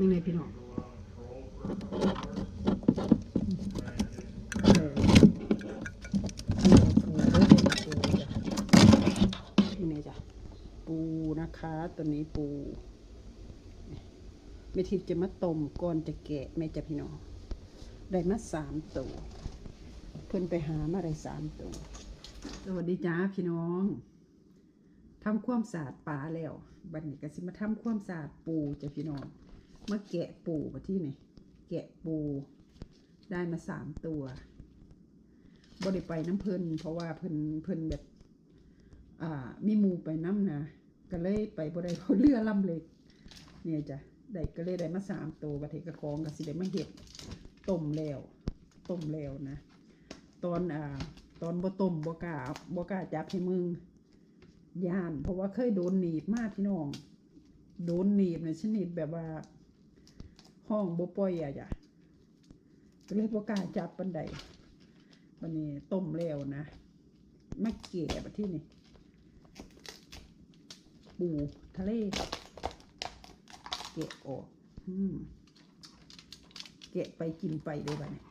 นี่ไงพี่น้องปูนี่จ้ะปูนะคะตัวนี้ปูแม่ทิพย์จะมาต้มก่อนจะแกะแม่จะพี่น้องได้มาสามตัวเพิ่นไปหามาได้สามตัวสวัสดีจ้าพี่น้องทำความสะอาดปลาแล้ว บัดนี้ก็สิมาทำความสะอาดปูจ้ะพี่น้อง มาแกะปูมาที่นี่แกะปูได้มาสามตัวบ่ได้ไปน้ำเพิ่นเพราะว่าเพิ่นเพิ่นแบบ อ่า มีมูไปน้ำนะก็เลยไปบ่ได้เพราะเรือลำเล็ก เนี่ยจ้ะได้ก็เลยได้มาสามตัวบัดนี้ก็ของก็สิได้มาเฮ็ดต้มแล้วต้มแล้วนะ ตอนอ่า ตอนบ่ต้มบ่กาบ่กาจับให้มึงย่าน เพราะว่าเคยโดนหนีบมากพี่น้อง โดนหนีบในชนิดแบบว่า ห้องบ่ปล่อยอะจ้ะก็เลยบ่กล้าจับปันใดวันนี้ต้มแล้วนะมาเก็บที่นี่ ปูทะเล เกะออกอืมเกะไปกินไปเลยบ้านี่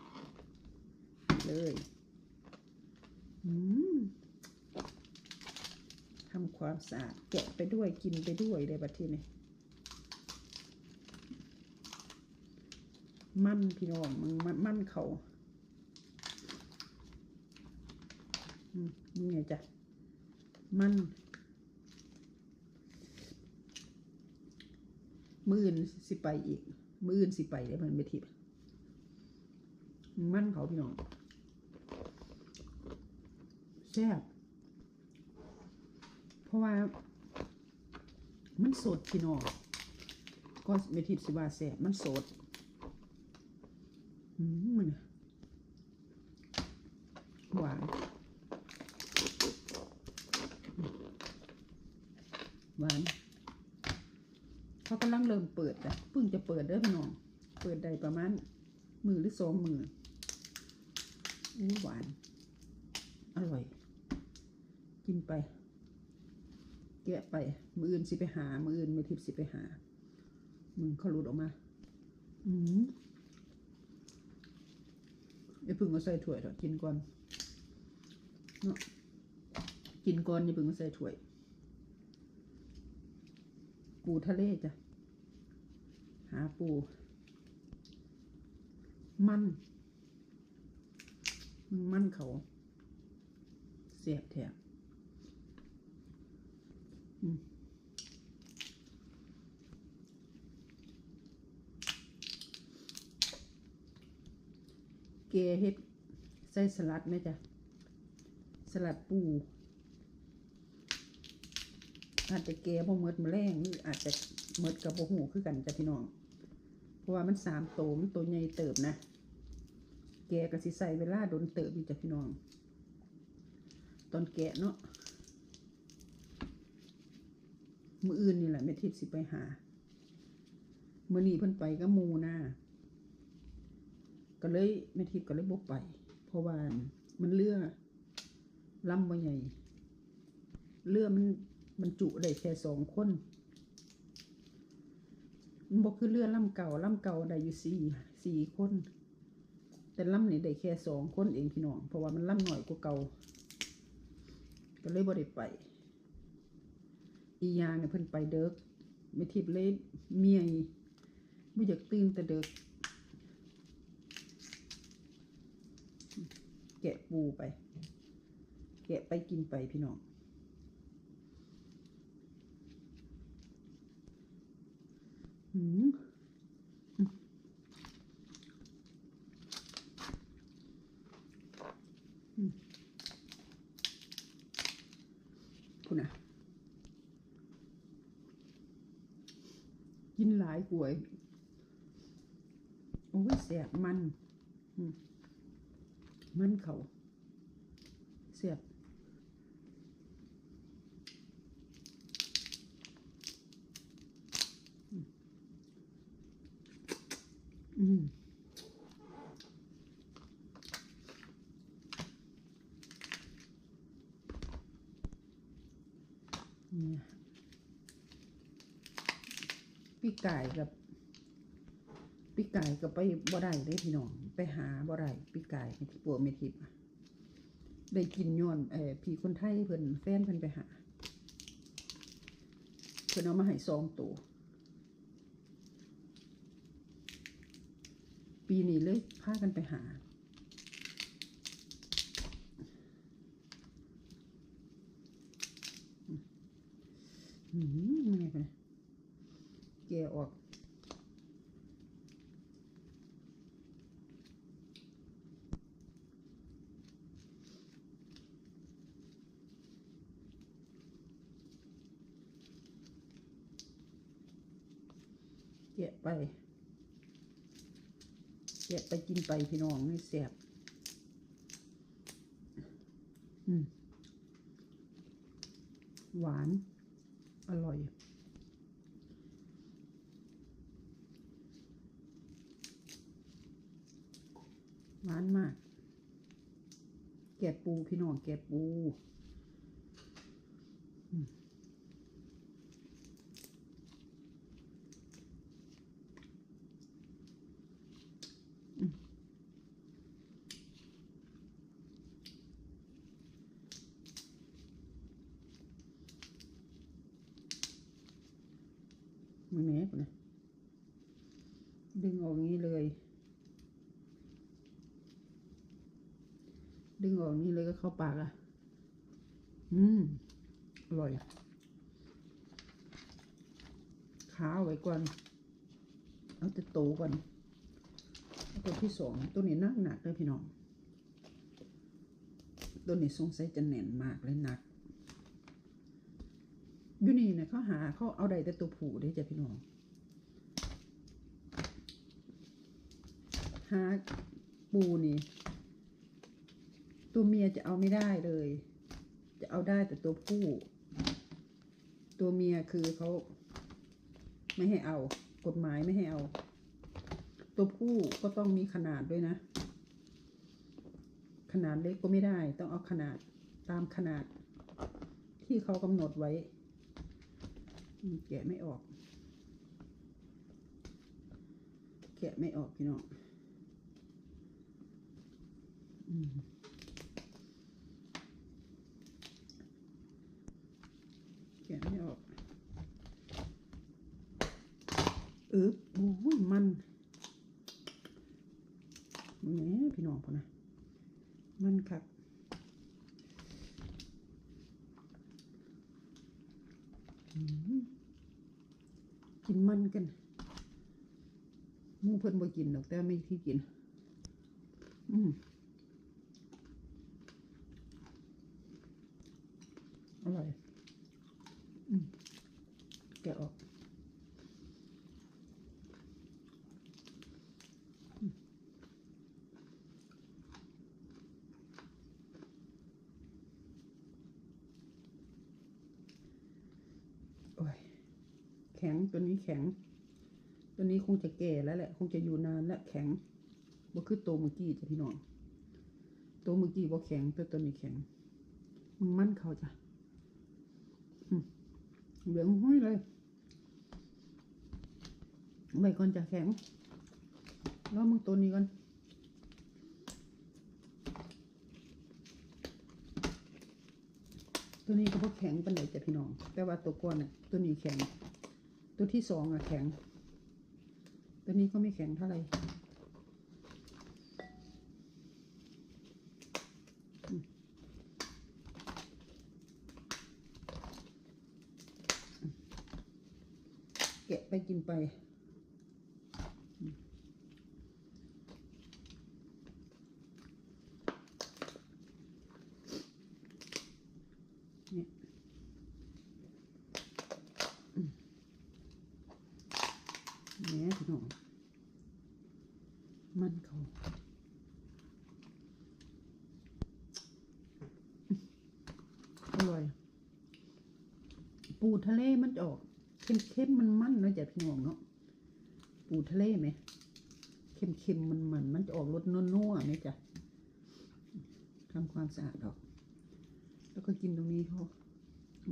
เลยอืมทำความสะอาดแกะไปด้วยกินไปด้วยเลยบัดที่นี่ มันพี่น้องมันมันมันเขาอืมนี่ไงจ้ะ มันมืออื่นสิไปอีก มืออื่นสิไปได้มันไม่ทิพมันเขาพี่น้องแซ่บเพราะว่า มันสดพี่น้องก็ไม่ทิพสิว่าแซ่บมันสด มมันหวาน หวานเขากำลังเริ่มเปิดอะเพิ่งจะเปิดเด้อพี่น้อง เปิดได้ประมาณมือหรือสองมืออู้หวาน อร่อย กินไป แกะไป มืออื่นสิไปหา มืออื่นไม่ทิพสิไปหา มึงเขาหลุดออกมา อืม ไอ้พึ่งก็ใส่ถ้วยเถอะกินก่อนเนาะกินก่อนอย่าพึ่งก็ใส่ถ้วย ปูทะเลจ้ะ หาปู มันมึงมันเขา เสียบแถบอืม เกเฮ็ดใส่สลัดไหมจ๊ะสลัดปูอาจจะแก่บ่เมดมาแรงหรืออาจจะเมดกับบ่หูคือกันจ้ะพี่น้อง เพราะว่ามันสามโตมันตัวใหญ่เติบนะ แกะก็สิใส่เวลาโดนเติบอยู่จ้ะพี่น้อง ตอนแกะเนาะมืออื่นนี่แหละแม่ทิพย์สิไปหา มื่อนี้เพิ่นไปก็มูหนะ ก็เลยแม่ทิพย์ก็เลยบ่ไป เพราะว่ามันเลือลำบ่ใหญ่เรือมันมันจุได้แค่สองคนมันบอกคือเรือลำเก่าลำเก่าได้อยู่สี่สี่คน แต่ลำนี่ได้แค่สองคนเองพี่น้อง เพราะว่ามันลำหน่อยกว่าเก่า ก็เลยบ่ได้ไป อียางเนี่ยเพิ่นไปเด็กไม่ทิพย์เลยเมียไม่อยากตื่นแต่เด็ก แกะปูไป แกะไปกินไปพี่น้องหืมอืมคุณน่ะกินหลายกวย โอ้ยแสบมัน อืม มันเขาแสบอืมเนี่ยพี่ไก่กับ ปีกไก่ก็ไปบ่ได้เด้พี่น้อง ไปหาบ่ได้ปีกายที่ปัวเมทิพย์ได้กินย้อนเออพี่คนไทยเพิ่นแฟนเพิ่นไปหา เพิ่นเอามาให้ซองตัว ปีนี้เลยพากันไปหา อืมไม่ไปแกะออก แกะไปแกะไปกินไปพี่น้องนี่แสบหวาน อร่อยหวานมาก แกะปูพี่น้องแกะปู แม่กูนะดึงออกงี้เลย ดึงออกนี่เลยก็เข้าปากอะ อืม อร่อยอะขาไว้ก่อน เอาแต่โตก่อนตัวที่สองตัวนี้นักหนักเลยพี่น้อง ตัวนี้สงสัยจะแน่นมากเลยหนัก นี่เขาหาเขาเอาได้แต่ตัวผูได้จ้ะพี่น้องหาปูนี่ ตัวเมียจะเอาไม่ได้เลย จะเอาได้แต่ตัวผู้ ตัวเมียคือเขาไม่ให้เอา กฎหมายไม่ให้เอา ตัวผู้ก็ต้องมีขนาดด้วยนะ ขนาดเล็กก็ไม่ได้ ต้องเอาขนาดตามขนาดที่เขากำหนดไว้ แกะไม่ออก แกะไม่ออกพี่น้องแกะไม่ออกเออโอ้ยมันแหมพี่น้องพอนะ มันครับอืม กินมันกันมูเพิ่นบ่กินดอกแต่ไม่ที่กิน อืมอร่อย แกะออกอืม โอ้ยแข็งตัวนี้แข็ง ตัวนี้คงจะแก่แล้วแหละ คงจะอยู่นานและแข็งบ่คือโตเมื่อกี้จ้ะพี่น้องโตเมื่อกี้บ่แข็งตัวตัวนี้แข็งมึงมั่นเขาจ้ะเหลืองห้อยเลยไว้ก่อนจะแข็งแล้วมึงตัวนี้ก่อน ตัวนี้ก็พอแข็งปันไหนจ้ะพี่น้อง แต่ว่าตัวก้อนน่ะตัวนี้แข็ง ตัวที่สองอะแข็ง ตัวนี้ก็ไม่แข็งเท่าไหร่แกะไปกินไป เนี่ยอืม เนี่ยพี่น้องมันเขาอร่อย ปูทะเลมันจะออกเข้มๆมันมันเนาะจ้ะพี่น้องเนาะปูทะเลไหมเค็มๆมันมันมันจะออกรสนัวๆไหมจ้ะทำความสะอาดออก แล้วก็กินตรงนี้เขา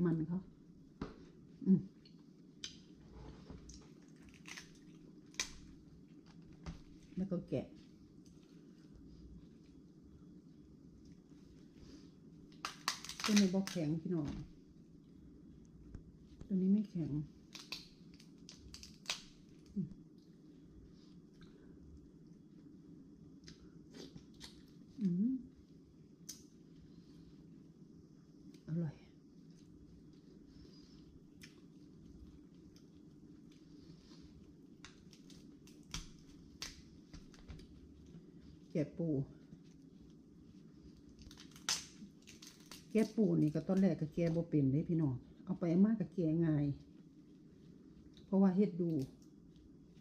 มันเขาอืม แล้วก็แกะ ตัวนี้บอกแข็งพี่น้อง ตัวนี้ไม่แข็ง อืมอร่อย แกะปูแกะปูนี่ก็ตอนแรกก็แกะบ่เป็นเด้พี่น้องเอาไปมากก็แกะง่าย เพราะว่าเฮ็ดดู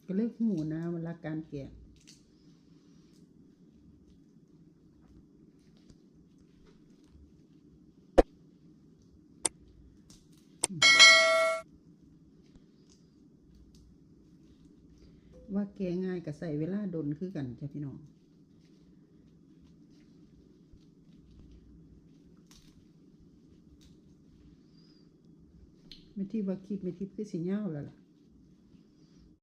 ก็เลยหูนะเวลาการแกะว่าแกง่ายก็ใส่เวลาดนคือกันจ้ะพี่น้อง ไม่ที่ว่าคลิปไม่ทิพย์คือสิเหย้าแล้วล่ะ